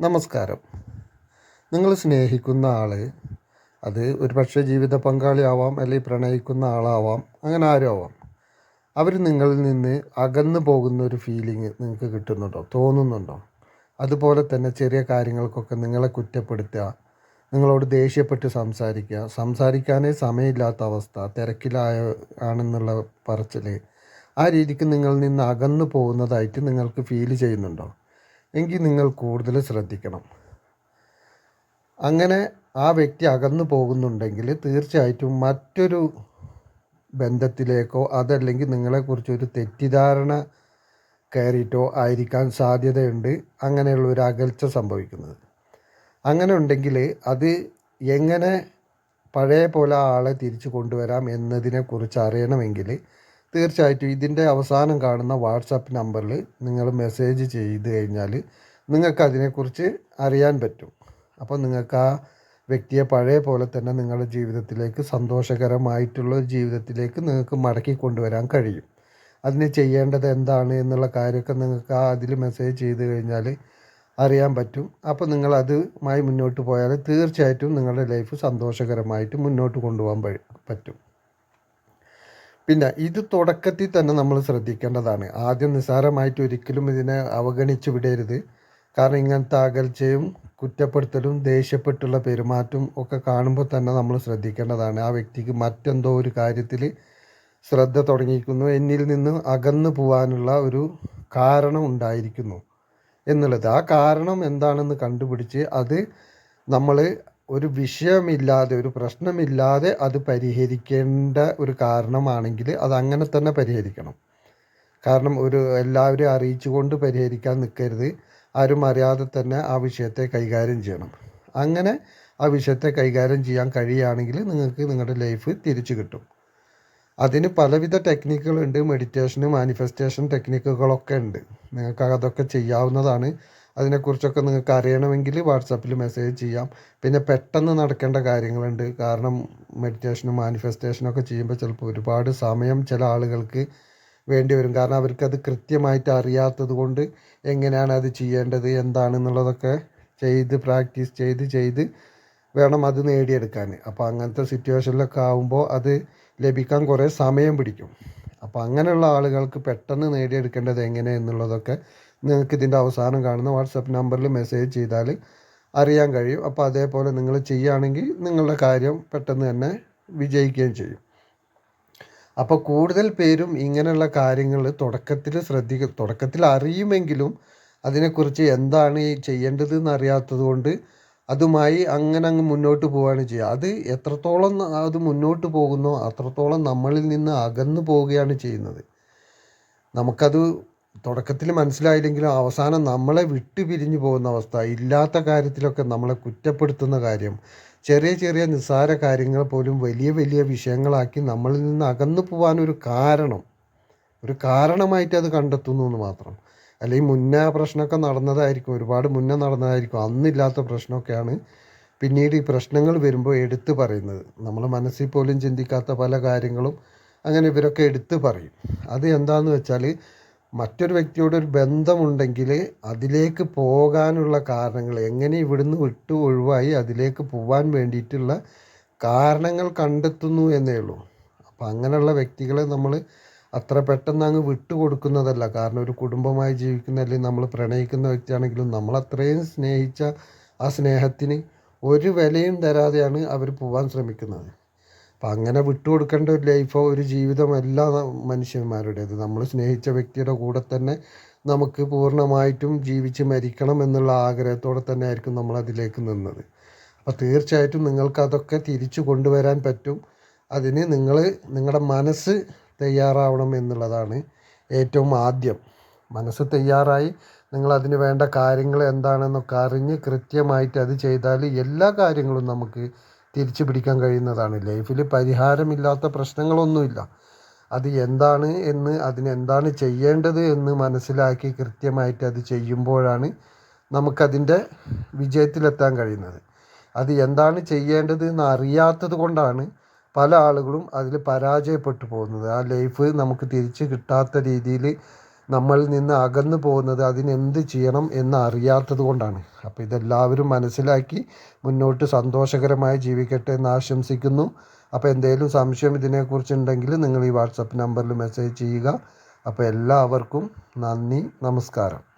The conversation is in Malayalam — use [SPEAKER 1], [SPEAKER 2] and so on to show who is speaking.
[SPEAKER 1] നമസ്കാരം. നിങ്ങൾ സ്നേഹിക്കുന്ന ആൾ അത് ഒരു പക്ഷേ ജീവിത പങ്കാളിയാവാം അല്ലെങ്കിൽ പ്രണയിക്കുന്ന ആളാവാം അങ്ങനെ ആരും ആവാം. അവർ നിങ്ങളിൽ നിന്ന് അകന്നു പോകുന്ന ഒരു ഫീലിംഗ് നിങ്ങൾക്ക് കിട്ടുന്നുണ്ടോ? തോന്നുന്നുണ്ടോ? അതുപോലെ തന്നെ ചെറിയ കാര്യങ്ങൾക്കൊക്കെ നിങ്ങളെ കുറ്റപ്പെടുത്തുക നിങ്ങളോട് ദേഷ്യപ്പെട്ട് സംസാരിക്കുക സംസാരിക്കാനേ സമയമില്ലാത്ത അവസ്ഥ തിരക്കിലായ ആണെന്നുള്ള പറച്ചിൽ ആ രീതിക്ക് നിങ്ങളിൽ നിന്ന് അകന്നു പോകുന്നതായിട്ട് നിങ്ങൾക്ക് ഫീൽ ചെയ്യുന്നുണ്ടോ? എങ്കിൽ നിങ്ങൾ കൂടുതൽ ശ്രദ്ധിക്കണം. അങ്ങനെ ആ വ്യക്തി അകന്നു പോകുന്നുണ്ടെങ്കിൽ തീർച്ചയായിട്ടും മറ്റൊരു ബന്ധത്തിലേക്കോ അതല്ലെങ്കിൽ നിങ്ങളെക്കുറിച്ചൊരു തെറ്റിദ്ധാരണ കയറിയിട്ടോ ആയിരിക്കാൻ സാധ്യതയുണ്ട്. അങ്ങനെയുള്ള ഒരു അകൽച്ച സംഭവിക്കുന്നത്. അങ്ങനെ ഉണ്ടെങ്കിൽ അത് എങ്ങനെ പഴയ പോലെ ആളെ തിരിച്ചു കൊണ്ടുവരാം എന്നതിനെക്കുറിച്ച് അറിയണമെങ്കിൽ തീർച്ചയായിട്ടും ഇതിന്റെ അവസാനം കാണുന്ന വാട്സാപ്പ് നമ്പറിൽ നിങ്ങൾ മെസ്സേജ് ചെയ്ത് കഴിഞ്ഞാൽ നിങ്ങൾക്ക് അതിനെക്കുറിച്ച് അറിയാൻ പറ്റും. അപ്പോൾ നിങ്ങൾക്ക് ആ വ്യക്തിയെ പഴയ പോലെ തന്നെ നിങ്ങളുടെ ജീവിതത്തിലേക്ക് സന്തോഷകരമായിട്ടുള്ള ഒരു ജീവിതത്തിലേക്ക് നിങ്ങൾക്ക് മടക്കി കൊണ്ടുവരാൻ കഴിയും. അതിന് ചെയ്യേണ്ടത് എന്താണ് എന്നുള്ള കാര്യമൊക്കെ നിങ്ങൾക്ക് ആ അതിൽ മെസ്സേജ് ചെയ്ത് കഴിഞ്ഞാൽ അറിയാൻ പറ്റും. അപ്പോൾ നിങ്ങൾ അതുമായി മുന്നോട്ട് പോയാൽ തീർച്ചയായിട്ടും നിങ്ങളുടെ ലൈഫ് സന്തോഷകരമായിട്ട് മുന്നോട്ട് കൊണ്ടുപോകാൻ പറ്റും. പിന്നെ ഇത് തുടക്കത്തിൽ തന്നെ നമ്മൾ ശ്രദ്ധിക്കേണ്ടതാണ്. ആദ്യം നിസ്സാരമായിട്ട് ഒരിക്കലും ഇതിനെ അവഗണിച്ച് വിടരുത്. കാരണം ഇങ്ങനത്തെ അകൽച്ചയും കുറ്റപ്പെടുത്തലും ദേഷ്യപ്പെട്ടുള്ള പെരുമാറ്റവും ഒക്കെ കാണുമ്പോൾ തന്നെ നമ്മൾ ശ്രദ്ധിക്കേണ്ടതാണ്. ആ വ്യക്തിക്ക് മറ്റെന്തോ ഒരു കാര്യത്തിൽ ശ്രദ്ധ തുടങ്ങിയിരിക്കുന്നു. എന്നിൽ നിന്ന് അകന്നു പോകാനുള്ള ഒരു കാരണം ഉണ്ടായിരിക്കുന്നു എന്നുള്ളത്. ആ കാരണം എന്താണെന്ന് കണ്ടുപിടിച്ച് അത് നമ്മൾ ഒരു വിഷയമില്ലാതെ ഒരു പ്രശ്നമില്ലാതെ അത് പരിഹരിക്കേണ്ട ഒരു കാരണമാണെങ്കിൽ അത് അങ്ങനെ തന്നെ പരിഹരിക്കണം. കാരണം ഒരു എല്ലാവരും അറിയിച്ചുകൊണ്ട് പരിഹരിക്കാൻ നിൽക്കരുത്. ആരും അറിയാതെ തന്നെ ആ വിഷയത്തെ കൈകാര്യം ചെയ്യണം. അങ്ങനെ ആ വിഷയത്തെ കൈകാര്യം ചെയ്യാൻ കഴിയുകയാണെങ്കിൽ നിങ്ങൾക്ക് നിങ്ങളുടെ ലൈഫ് തിരിച്ചു കിട്ടും. അതിന് പലവിധ ടെക്നിക്കുകളുണ്ട് മെഡിറ്റേഷന് മാനിഫെസ്റ്റേഷൻ ടെക്നിക്കുകളൊക്കെ ഉണ്ട്. നിങ്ങൾക്ക് അതൊക്കെ ചെയ്യാവുന്നതാണ്. അതിനെക്കുറിച്ചൊക്കെ നിങ്ങൾക്ക് അറിയണമെങ്കിൽ വാട്സാപ്പിൽ മെസ്സേജ് ചെയ്യാം. പിന്നെ പെട്ടെന്ന് നടക്കേണ്ട കാര്യങ്ങളുണ്ട്. കാരണം മെഡിറ്റേഷനും മാനിഫെസ്റ്റേഷനും ഒക്കെ ചെയ്യുമ്പോൾ ചിലപ്പോൾ ഒരുപാട് സമയം ചില ആളുകൾക്ക് വേണ്ടി വരും. കാരണം അവർക്കത് കൃത്യമായിട്ട് അറിയാത്തത് കൊണ്ട് എങ്ങനെയാണ് അത് ചെയ്യേണ്ടത് എന്താണെന്നുള്ളതൊക്കെ ചെയ്ത് പ്രാക്ടീസ് ചെയ്ത് ചെയ്ത് വേണം അത് നേടിയെടുക്കാൻ. അപ്പോൾ അങ്ങനത്തെ സിറ്റുവേഷനിലൊക്കെ ആകുമ്പോൾ അത് ലഭിക്കാൻ കുറേ സമയം പിടിക്കും. അപ്പോൾ അങ്ങനെയുള്ള ആളുകൾക്ക് പെട്ടെന്ന് നേടിയെടുക്കേണ്ടത് എങ്ങനെ എന്നുള്ളതൊക്കെ നിങ്ങൾക്ക് ഇതിന്റെ അവസാനം കാണുന്ന വാട്സപ്പ് നമ്പറിൽ മെസ്സേജ് ചെയ്താൽ അറിയാൻ കഴിയും. അപ്പോൾ അതേപോലെ നിങ്ങൾ ചെയ്യുകയാണെങ്കിൽ നിങ്ങളുടെ കാര്യം പെട്ടെന്ന് തന്നെ വിജയിക്കുകയും ചെയ്യും. അപ്പോൾ കൂടുതൽ പേരും ഇങ്ങനെയുള്ള കാര്യങ്ങൾ തുടക്കത്തിൽ ശ്രദ്ധിക്കും തുടക്കത്തിൽ അറിയുമെങ്കിലും അതിനെക്കുറിച്ച് എന്താണ് ചെയ്യേണ്ടത് എന്നറിയാത്തത് കൊണ്ട് അതുമായി അങ്ങനെ അങ്ങ് മുന്നോട്ട് പോവുകയാണ് ചെയ്യുക. അത് എത്രത്തോളം അത് മുന്നോട്ട് പോകുന്നോ അത്രത്തോളം നമ്മളിൽ നിന്ന് അകന്നു പോവുകയാണ് ചെയ്യുന്നത്. നമുക്കത് തുടക്കത്തിൽ മനസ്സിലായില്ലെങ്കിലും അവസാനം നമ്മളെ വിട്ടു പിരിഞ്ഞു പോകുന്ന അവസ്ഥ ഇല്ലാത്ത കാര്യത്തിലൊക്കെ നമ്മളെ കുറ്റപ്പെടുത്തുന്ന കാര്യം ചെറിയ ചെറിയ നിസ്സാര കാര്യങ്ങൾ പോലും വലിയ വലിയ വിഷയങ്ങളാക്കി നമ്മളിൽ നിന്ന് അകന്നു പോകാനൊരു കാരണം ഒരു കാരണമായിട്ട് അത് കണ്ടെത്തുന്നു എന്ന് മാത്രം. അല്ലെങ്കിൽ മുന്നേ പ്രശ്നമൊക്കെ നടന്നതായിരിക്കും ഒരുപാട് മുന്നേ നടന്നതായിരിക്കും അന്നില്ലാത്ത പ്രശ്നമൊക്കെയാണ് പിന്നീട് ഈ പ്രശ്നങ്ങൾ വരുമ്പോൾ എടുത്തു പറയുന്നത്. നമ്മൾ മനസ്സിൽ പോലും ചിന്തിക്കാത്ത പല കാര്യങ്ങളും അങ്ങനെ ഇവരൊക്കെ എടുത്തു പറയും. അത് എന്താണെന്ന് വെച്ചാൽ മറ്റൊരു വ്യക്തിയോട് ഒരു ബന്ധമുണ്ടെങ്കിൽ അതിലേക്ക് പോകാനുള്ള കാരണങ്ങൾ എങ്ങനെ ഇവിടുന്ന് വിട്ടു ഒഴിവായി അതിലേക്ക് പോകാൻ വേണ്ടിയിട്ടുള്ള കാരണങ്ങൾ കണ്ടെത്തുന്നു എന്നേ ഉള്ളൂ. അപ്പം അങ്ങനെയുള്ള വ്യക്തികളെ നമ്മൾ അത്ര പെട്ടെന്ന് അങ്ങ് വിട്ടു കൊടുക്കുന്നതല്ല. കാരണം ഒരു കുടുംബമായി ജീവിക്കുന്ന അല്ലെങ്കിൽ നമ്മൾ പ്രണയിക്കുന്ന വ്യക്തിയാണെങ്കിലും നമ്മൾ അത്രയും സ്നേഹിച്ച ആ സ്നേഹത്തിന് ഒരു വിലയും തരാതെയാണ് അവർ പോകാൻ ശ്രമിക്കുന്നത്. അപ്പം അങ്ങനെ വിട്ടുകൊടുക്കേണ്ട ഒരു ലൈഫോ ഒരു ജീവിതമല്ല മനുഷ്യന്മാരുടേത്. നമ്മൾ സ്നേഹിച്ച വ്യക്തിയുടെ കൂടെ തന്നെ നമുക്ക് പൂർണമായിട്ടും ജീവിച്ച് മരിക്കണം എന്നുള്ള ആഗ്രഹത്തോടെ തന്നെ ആയിരിക്കും നമ്മൾ അതിലേക്ക് നിന്നത്. അപ്പോൾ തീർച്ചയായിട്ടും നിങ്ങൾക്കതൊക്കെ തിരിച്ചു കൊണ്ടുവരാൻ പറ്റും. അതിന് നിങ്ങൾ നിങ്ങളുടെ മനസ്സ് തയ്യാറാവണം എന്നുള്ളതാണ് ഏറ്റവും ആദ്യം. മനസ്സ് തയ്യാറായി നിങ്ങൾ അതിന് വേണ്ട കാര്യങ്ങൾ എന്താണെന്നൊക്കെ അറിഞ്ഞ് കൃത്യമായിട്ട് അത് ചെയ്താൽ എല്ലാ കാര്യങ്ങളും നമുക്ക് തിരിച്ചു പിടിക്കാൻ കഴിയുന്നതാണ്. ലൈഫിൽ പരിഹാരമില്ലാത്ത പ്രശ്നങ്ങളൊന്നുമില്ല. അത് എന്താണ് എന്ന് അതിനെന്താണ് ചെയ്യേണ്ടത് എന്ന് മനസ്സിലാക്കി കൃത്യമായിട്ട് അത് ചെയ്യുമ്പോഴാണ് നമുക്കതിന്റെ വിജയത്തിലെത്താൻ കഴിയുന്നത്. അത് എന്താണ് ചെയ്യേണ്ടത് എന്ന് അറിയാത്തത് കൊണ്ടാണ് പല ആളുകളും അതിൽ പരാജയപ്പെട്ടു പോകുന്നത്. ആ ലൈഫ് നമുക്ക് തിരിച്ച് കിട്ടാത്ത രീതിയിൽ നമ്മളിൽ നിന്ന് അകന്നു പോകുന്നത് അതിനെന്ത് ചെയ്യണം എന്ന് അറിയാത്തത് കൊണ്ടാണ്. അപ്പോൾ ഇതെല്ലാവരും മനസ്സിലാക്കി മുന്നോട്ട് സന്തോഷകരമായി ജീവിക്കട്ടെ എന്ന് ആശംസിക്കുന്നു. അപ്പോൾ എന്തെങ്കിലും സംശയം ഇതിനെക്കുറിച്ചുണ്ടെങ്കിൽ നിങ്ങൾ ഈ വാട്സപ്പ് നമ്പറിൽ മെസ്സേജ് ചെയ്യുക. അപ്പോൾ എല്ലാവർക്കും നന്ദി നമസ്കാരം.